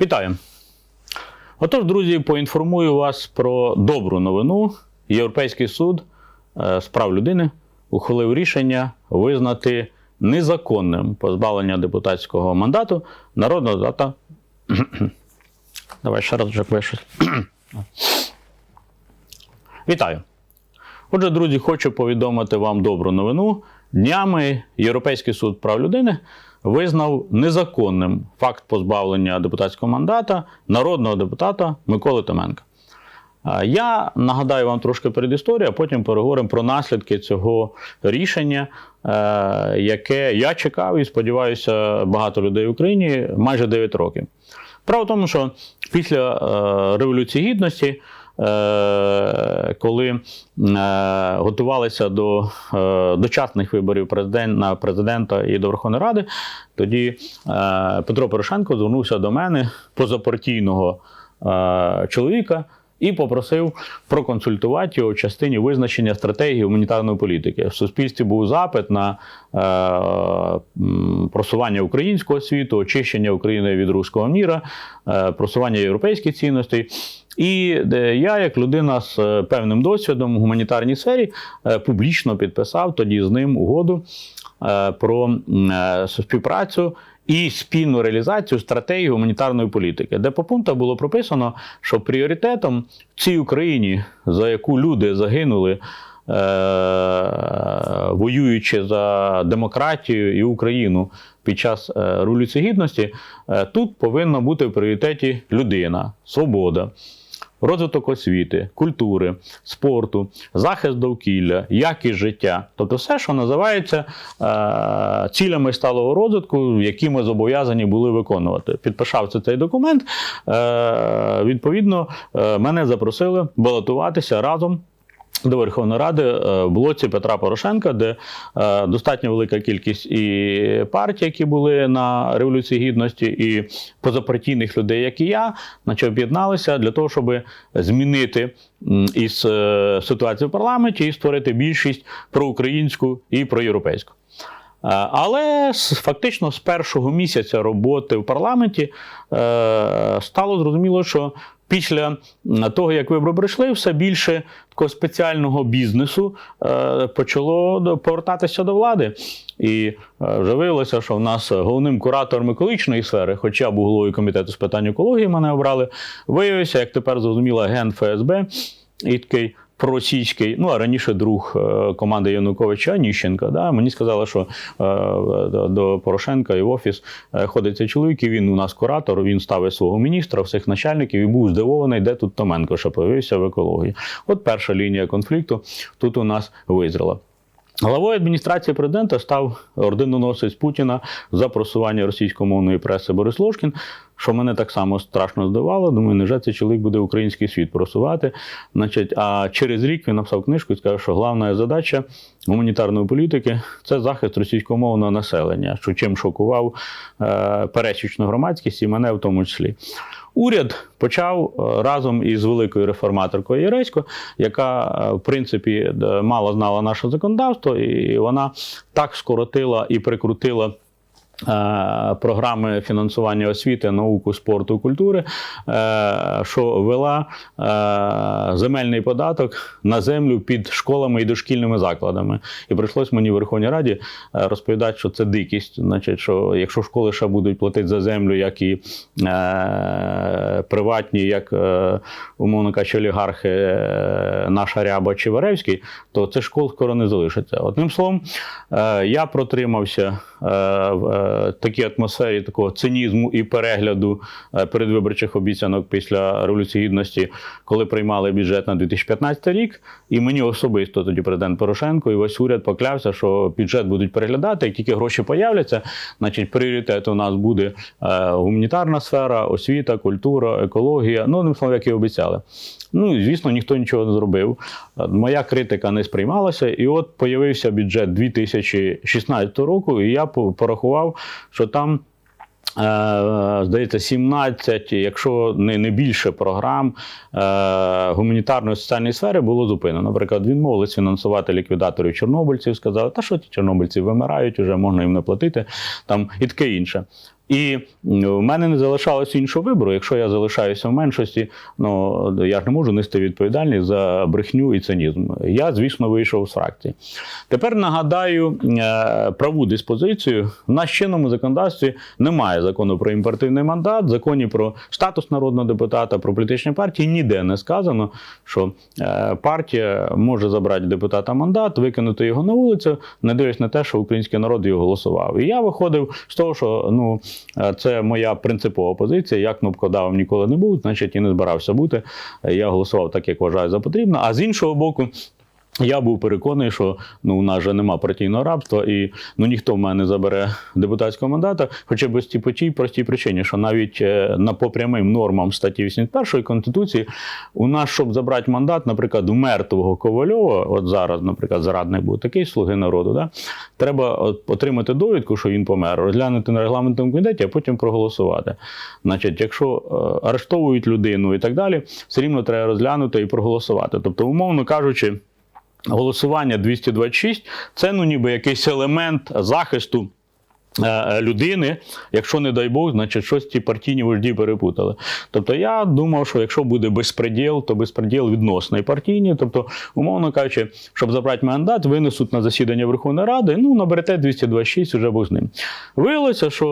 Вітаю! Отож, друзі, поінформую вас про добру новину. Європейський суд е, з прав людини ухвалив рішення визнати незаконним позбавлення депутатського мандату народного дата. Давай ще раз вже пишуть. Вітаю! Отже, друзі, хочу повідомити вам добру новину. Днями Європейський суд прав людини визнав незаконним факт позбавлення депутатського мандата народного депутата Миколи Томенка. Я нагадаю вам трошки передісторію, а потім переговоримо про наслідки цього рішення, е, яке я чекав і сподіваюся, багато людей в Україні майже 9 років. Справа в тому, що після е, Революції Гідності, коли е, готувалися до е, дочасних виборів на президента і до Верховної Ради, тоді е, Петро Порошенко звернувся до мене позапартійного е, чоловіка. І попросив проконсультувати його в частині визначення стратегії гуманітарної політики. В суспільстві був запит на е, просування українського світу, очищення України від руського міра, е, просування європейських цінностей. І я, як людина з е, певним досвідом в гуманітарній сфері, е, публічно підписав тоді з ним угоду е, про е, співпрацю і спільну реалізацію стратегії гуманітарної політики, де по пунктах було прописано, що пріоритетом в цій Україні, за яку люди загинули. е, Воюючи за демократію і Україну під час е, Революції Гідності, е, тут повинна бути в пріоритеті людина, свобода, розвиток освіти, культури, спорту, захист довкілля, якість життя. Тобто все, що називається е, цілями сталого розвитку, які ми зобов'язані були виконувати. Підписався цей документ. Е, відповідно, е, мене запросили балотуватися разом. До Верховної Ради е, в блоці Петра Порошенка, де е, достатньо велика кількість і партій, які були на Революції Гідності, і позапартійних людей, як і я, наче об'єдналися для того, щоб змінити із е, ситуацію в парламенті і створити більшість проукраїнську і проєвропейську. Але фактично з першого місяця роботи в парламенті стало зрозуміло, що після того, як вибори прийшли, все більше такого спеціального бізнесу е, почало повертатися до влади. І е, вже виявилося, що в нас головним куратором екологічної сфери, хоча був головою комітету з питань екології, мене обрали, виявився, як тепер зрозуміло, агент ФСБ і такий проросійський, ну а раніше друг е, команди Януковича Аніщенка. Да, мені сказали, що е, до- Порошенка і в офіс е, ходить цей чоловік, і він у нас куратор, він ставить свого міністра, всіх начальників і був здивований, де тут Томенко, що появився в екології. От перша лінія конфлікту тут у нас визріла. Главою адміністрації президента став орденоносець Путіна за просування російськомовної преси Борис Ложкін, що мене так само страшно здивало. Думаю, невже цей чоловік буде український світ просувати. Значить, а через рік він написав книжку і сказав, що головна задача гуманітарної політики це захист російськомовного населення, що чим шокував е, пересічну громадськість і мене в тому числі. Уряд почав е, разом із великою реформаторкою Єресько, яка е, в принципі мало знала наше законодавство, і вона так скоротила і прикрутила. Е, Програми фінансування освіти, науки, спорту, культури, е, що ввела е, земельний податок на землю під школами і дошкільними закладами. І прийшлось мені в Верховній Раді розповідати, що це дикість. Значить, що якщо школи ще будуть платити за землю, як і приватні, як умовно кажучи, олігархи, наша Ряба чи Варевський, то цих школ скоро не залишиться. Одним словом, я протримався в такій атмосфері такого цинізму і перегляду е, передвиборчих обіцянок після Революції Гідності, коли приймали бюджет на 2015 рік. І мені особисто тоді президент Порошенко і весь уряд поклявся, що бюджет будуть переглядати, як тільки гроші появляться, значить пріоритет у нас буде е, гуманітарна сфера, освіта, культура, екологія. Ну, одним словом, як і обіцяли. Ну звісно, ніхто нічого не зробив. Е, Моя критика не сприймалася, і от появився бюджет 2016 року, і я по- порахував, що там. е, Здається, 17, якщо не, не більше програм е, гуманітарної соціальної сфери було зупинено. Наприклад, відмовились фінансувати ліквідаторів чорнобильців, сказали, та що ті чорнобильці вимирають, вже можна їм не платити, там і таке інше. І в мене не залишалося іншого вибору. Якщо я залишаюся в меншості, ну я ж не можу нести відповідальність за брехню і цинізм. Я, звісно, вийшов з фракції. Тепер нагадаю е, праву диспозицію. В нас чинному законодавстві немає закону про імпертивний мандат, законі про статус народного депутата, про політичні партії ніде не сказано, що е, партія може забрати депутата мандат, викинути його на вулицю, не дивлячись на те, що український народ його голосував. І я виходив з того, що ну це моя принципова позиція. Я кнопкодавом ніколи не був, значить і не збирався бути. Е, Я голосував так, як вважаю за потрібно. А з іншого боку. Я був переконаний, що ну у нас же нема партійного рабства, і ну ніхто в мене не забере депутатського мандата, хоча б з ті по тій простій причині, що навіть е, на по прямим нормам статті 81 конституції у нас, щоб забрати мандат, наприклад, у мертвого Ковальова, от зараз, наприклад, зрадник був такий слуги народу, да, треба от отримати довідку, що він помер, розглянути на регламентному комітеті, а потім проголосувати. Значить, якщо е, арештовують людину і так далі, все рівно треба розглянути і проголосувати. Тобто, умовно кажучи. Голосування 226 це ну ніби якийсь елемент захисту людини. Якщо не дай Бог, значить щось ці партійні вожді перепутали. Тобто я думав, що якщо буде безпреділ, то безпреділ відносний партійні. Тобто, умовно кажучи, щоб забрати мандат, винесуть на засідання Верховної Ради, ну наберете 226, уже Бог з ним. Виявилося, що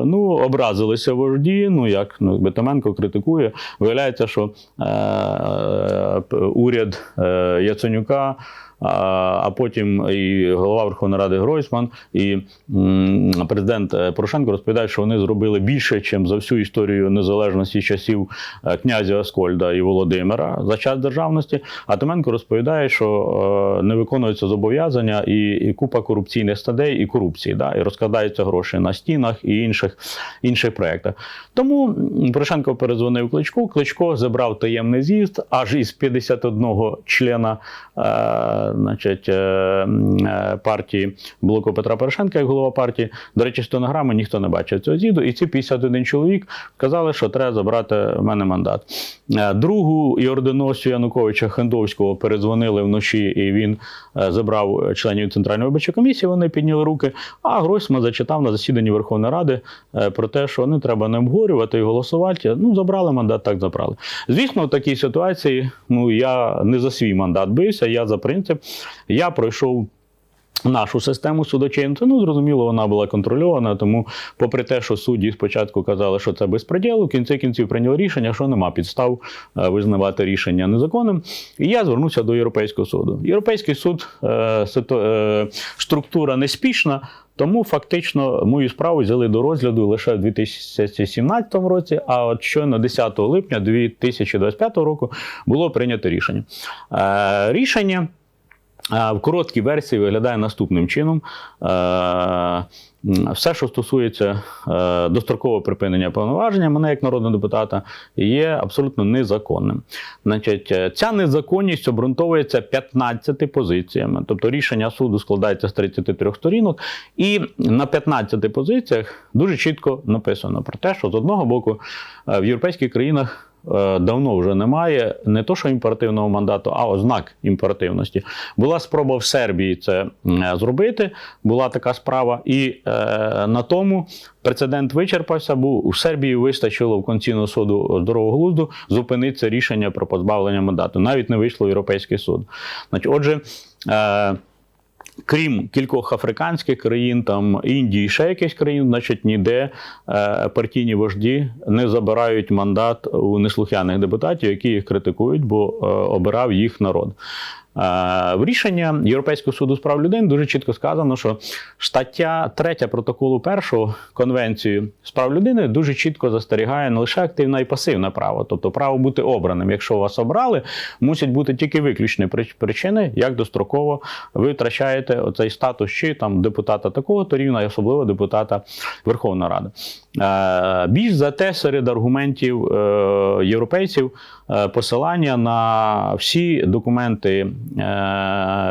е, ну, образилися вожді. Ну як ну, якби критикує. Виявляється, що е, е, уряд е, Яценюка. А потім і голова Верховної Ради Гройсман, і президент е, Порошенко розповідають, що вони зробили більше, ніж за всю історію незалежності часів е, князя Аскольда і Володимира за час державності. А Томенко розповідає, що е, не виконуються зобов'язання і, і купа корупційних стадей і корупції, да, і розкладаються гроші на стінах і інших, інших проєктах. Тому Порошенко перезвонив Кличку. Кличко забрав таємний з'їзд аж із 51 члена. Значить, е, е, партії блоку Петра Порошенка, як голова партії. До речі, стенограми ніхто не бачив цього зіду. І ці 51 чоловік сказали, що треба забрати в мене мандат. Е, Другу і орденосцю Януковича Хендовського передзвонили вночі, і він забрав членів Центральної виборчої комісії. Вони підняли руки. А Гройсман зачитав на засіданні Верховної Ради про те, що не треба не обговорювати і голосувати. Ну, забрали мандат, так забрали. Звісно, в такій ситуації ну, я не за свій мандат бився, я за принцип. Я пройшов. Нашу систему судочинця, ну зрозуміло, вона була контрольована. Тому, попри те, що судді спочатку казали, що це безпреділ, в кінці кінців прийняли рішення, що нема підстав е, визнавати рішення незаконним. І я звернувся до Європейського суду. Європейський суд е, е, структура неспішна. Тому фактично мою справу взяли до розгляду лише в 2017 році, а от щойно 10 липня 2025 року було прийнято рішення. Рішення В короткій версії виглядає наступним чином. Все, що стосується е, дострокового припинення повноваження мене як народного депутата, є абсолютно незаконним. Значить, е, ця незаконність обґрунтовується 15 позиціями. Тобто рішення суду складається з 33 сторінок, і на 15 позиціях дуже чітко написано про те, що з одного боку е, в європейських країнах давно вже немає не то, що імперативного мандату, а ознак імперативності. Була спроба в Сербії це е, зробити. Була така справа, і е, на тому прецедент вичерпався, бо у Сербії вистачило в Конституційного суду здорового глузду зупинити це рішення про позбавлення мандату. Навіть не вийшло в Європейський суд. Значить, отже. Е, Крім кількох африканських країн, там Індії, ще якихось країн, значить, ніде е, партійні вожді не забирають мандат у неслухняних депутатів, які їх критикують, бо е, обирав їх народ. Е, В рішення Європейського суду з прав людини дуже чітко сказано, що стаття 3 протоколу 1 конвенції з прав людини дуже чітко застерігає не лише активне і пасивне право, тобто право бути обраним. Якщо вас обрали, мусять бути тільки виключні при- причини, як достроково ви втрачаєте оцей статус чи там депутата такого то рівня, і особливо депутата Верховної Ради. Е, Більш за те, серед аргументів е, європейців е, посилання на всі документи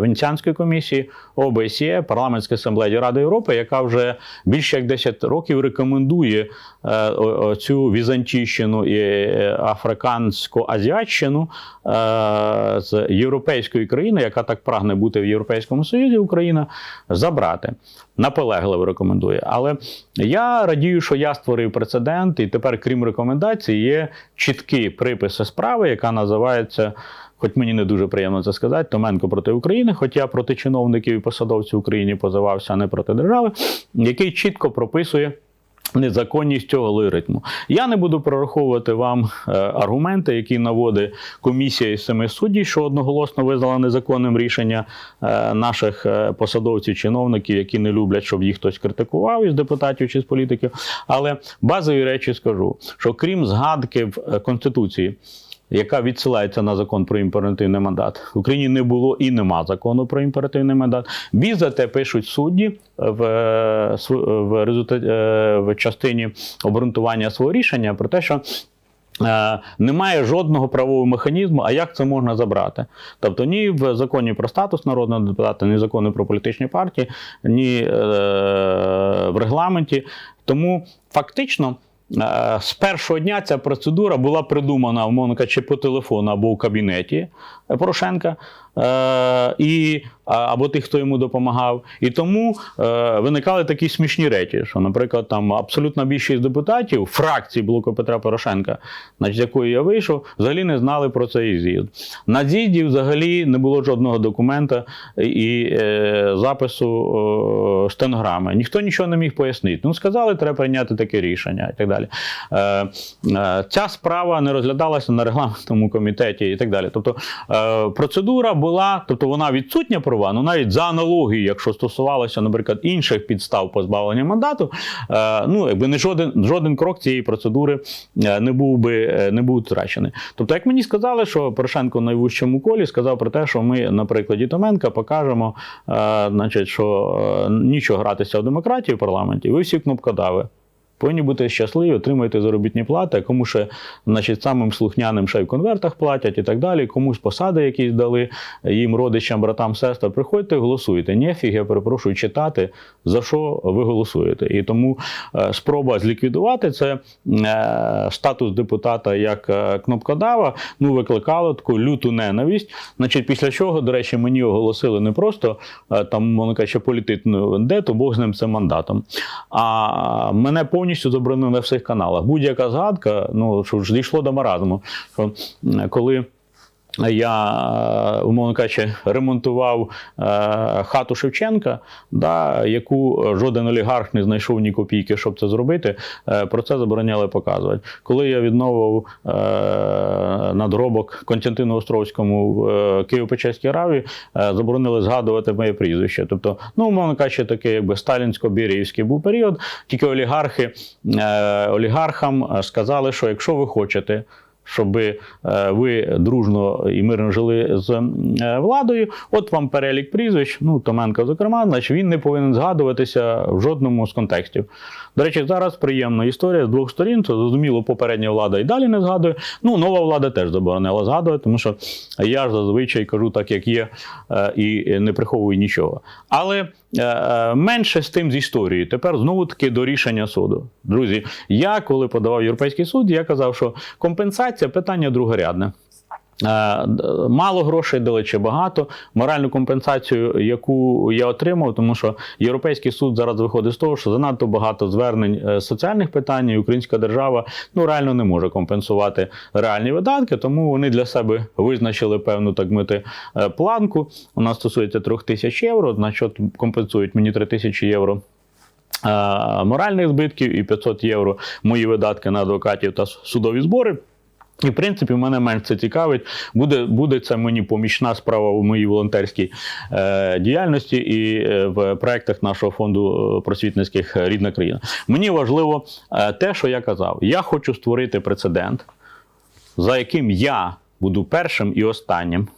Венеціанської комісії, ОБСЄ, Парламентської асамблеї Ради Європи, яка вже більше як 10 років рекомендує цю візантійщину і африкансько-азіатщину е, з європейської країни, яка так прагне бути в Європейському Союзі, Україна, забрати. Наполегливо рекомендує. Але я радію, що я створив прецедент, і тепер, крім рекомендацій, є чіткі приписи справи, яка називається. Хоч мені не дуже приємно це сказати, Томенко проти України, хоч я проти чиновників і посадовців України позивався, а не проти держави, який чітко прописує незаконність цього алгоритму. Я не буду прораховувати вам е, аргументи, які наводить комісія із семи суддів, що одноголосно визнала незаконним рішення е, наших е, посадовців, чиновників, які не люблять, щоб їх хтось критикував із депутатів чи з політиків. Але базові речі скажу, що крім згадки в Конституції. Яка відсилається на закон про імперативний мандат в Україні не було і нема закону про імперативний мандат. Бі за те пишуть судді в, е, в результаті е, в частині обґрунтування свого рішення про те, що Е, Немає жодного правового механізму, а як це можна забрати? Тобто ні в законі про статус народного депутата, ні в законі про політичні партії, ні в регламенті. Тому фактично. Е, З першого дня ця процедура була придумана, умовно кажучи, по телефону або у кабінеті Порошенка, е, і, або тих, хто йому допомагав. І тому е, виникали такі смішні речі, що, наприклад, там абсолютна більшість депутатів фракції блоку Петра Порошенка, з якої я вийшов, взагалі не знали про цей з'їзд. На з'їзді взагалі не було жодного документа і е, запису стенограми. Ніхто нічого не міг пояснити. Ну, сказали, треба прийняти таке рішення і так далі. Ця справа не розглядалася на регламентному комітеті і так далі. Тобто процедура була, тобто вона відсутня права, ну навіть за аналогією, якщо стосувалося, наприклад, інших підстав позбавлення мандату, е, ну якби не жоден, жоден крок цієї процедури е, не був би е, не був втрачений. Тобто, як мені сказали, що Порошенко в найвищому колі сказав про те, що ми на прикладі Томенка покажемо, е, значить, що е, нічого гратися в демократії в парламенті, ви всі кнопкодави. Повинні бути щасливі, отримуєте заробітні плати, кому ще, значить, самим слухняним ще й в конвертах платять і так далі, комусь посади якісь дали їм родичам, братам, сестрам. Приходьте, голосуйте. Нефіг, я перепрошую читати, за що ви голосуєте. І тому е, спроба зліквідувати це е, статус депутата як е, кнопкодава, ну, викликало таку люту ненависть. Значить, після чого, до речі, мені оголосили не просто там, мовно кажучи, політичну вендету, Бог з ним це мандатом. А мене повністю заборонили на всіх каналах. Будь-яка згадка, ну що ж дійшло до маразму. Що коли я, е, умовно кажучи, ремонтував е, хату Шевченка, да, яку жоден олігарх не знайшов ні копійки, щоб це зробити. е, Про це забороняли показувати. Коли я відновив надробок Константину Островському в Києво-Печерській раві, заборонили згадувати моє прізвище. Тобто, ну, умовно кажучи, такий якби сталінсько-біріївський був період. Тільки олігархи олігархам сказали, що якщо ви хочете щоб е, ви дружно і мирно жили з е, владою. От вам перелік прізвищ, ну Томенко, зокрема, значить він не повинен згадуватися в жодному з контекстів. До речі, зараз приємна історія з двох сторін. Це зрозуміло, попередня влада і далі не згадує. Ну, нова влада теж заборонила згадувати, тому що я ж зазвичай кажу так, як є, е, і не приховую нічого. Але менше з тим з історії. Тепер знову таки до рішення суду. Друзі, я коли подавав Європейський суд, я казав, що компенсація питання другорядне. Е, Мало грошей дали чи багато. Моральну компенсацію, яку я отримав, тому що Європейський суд зараз виходить з того, що занадто багато звернень е, соціальних питань, і українська держава ну реально не може компенсувати реальні видатки, тому вони для себе визначили певну так мити е, планку. Вона стосується трьох тисяч євро. Значить, компенсують мені три тисячі євро моральних збитків і 500 євро мої видатки на адвокатів та судові збори. І, в принципі, мене менш це цікавить. Буде, буде це мені помічна справа в моїй волонтерській е, діяльності і е, в проєктах нашого фонду е, просвітницьких е, рідна країна. Мені важливо те, що я казав. Я хочу створити прецедент, за яким я буду першим і останнім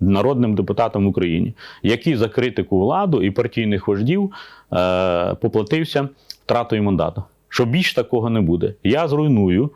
народним депутатом в Україні, який за критику владу і партійних вождів е, поплатився втратою мандату. що більш такого не буде. Я зруйную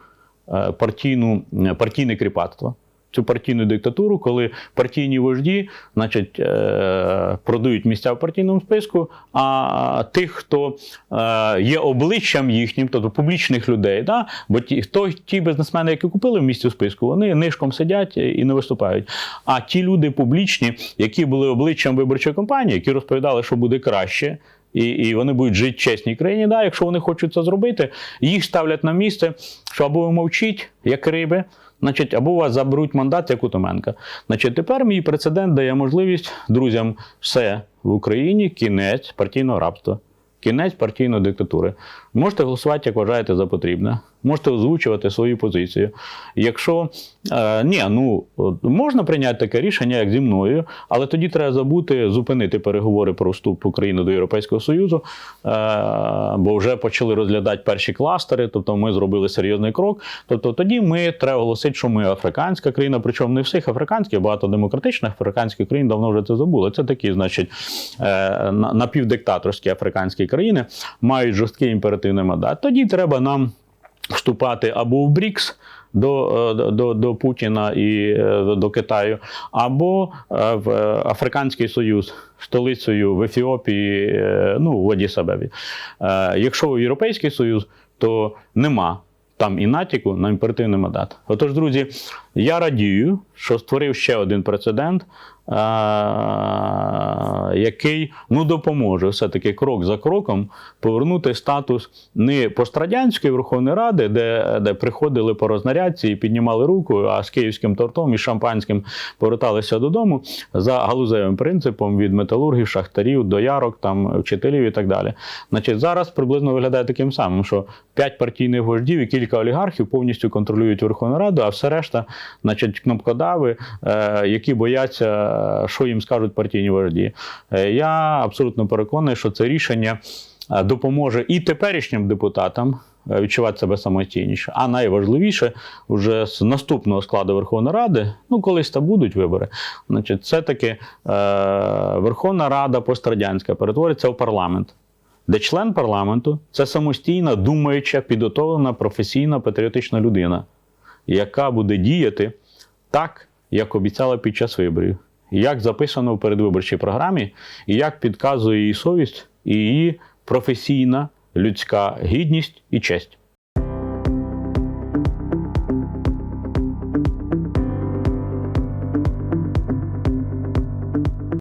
партійну, е, партійне кріпацтво. Цю партійну диктатуру, коли партійні вожді, значить, е, продають місця в партійному списку, а тих, хто е, є обличчям їхнім, тобто публічних людей, да? бо ті, хто, ті бізнесмени, які купили в місці в списку, вони нишком сидять і не виступають. А ті люди публічні, які були обличчям виборчої кампанії, які розповідали, що буде краще. І, і вони будуть жити чесній країні. Да, якщо вони хочуть це зробити, їх ставлять на місце, що або ви мовчіть, як риби, значить, або вас заберуть мандат, як у Томенка. Значить, тепер мій прецедент дає можливість друзям все в Україні кінець партійного рабства. Кінець партійної диктатури. Можете голосувати, як вважаєте за потрібне. Можете озвучувати свою позицію. Якщо е, ні, ну можна прийняти таке рішення, як зі мною, але тоді треба забути зупинити переговори про вступ України до Європейського Союзу, е, бо вже почали розглядати перші кластери, тобто ми зробили серйозний крок. Тобто тоді ми треба оголосити, що ми африканська країна, причому не всіх африканських, багато демократичних африканських країн давно вже це забули. Це такі, значить, е, напівдиктаторські африканські країни мають жорсткий імперативний мандат. Тоді треба нам вступати або в БРІКС. До, е, до, до, Путіна і е, до Китаю, або е, в Африканський Союз столицею в Ефіопії, ну в Адіс-Абебі. Якщо в Європейський Союз, то нема там і натяку на імперативний мандат. Отож, друзі, я радію, що створив ще один прецедент, е, який ну, допоможе все-таки крок за кроком повернути статус не пострадянської Верховної Ради, де, де приходили по рознарядці і піднімали руку, а з київським тортом і шампанським поверталися додому за галузевим принципом від металургів, шахтарів, доярок, там, вчителів і так далі. Значить, зараз приблизно виглядає таким самим, що п'ять партійних вождів і кілька олігархів повністю контролюють Верховну Раду, а все решта, значить, кнопкодави, е, які бояться, що їм скажуть партійні вожді. Е, я абсолютно переконаний, що це рішення е, допоможе і теперішнім депутатам. Відчувати себе самостійніше. А найважливіше, вже з наступного складу Верховної Ради, ну колись та будуть вибори. Значить, це таки е, Верховна Рада пострадянська перетвориться в парламент, де член парламенту це самостійна, думаюча, підготовлена, професійна, патріотична людина, яка буде діяти так, як обіцяла під час виборів, як записано в передвиборчій програмі, і як підказує її совість і її професійна людська гідність і честь.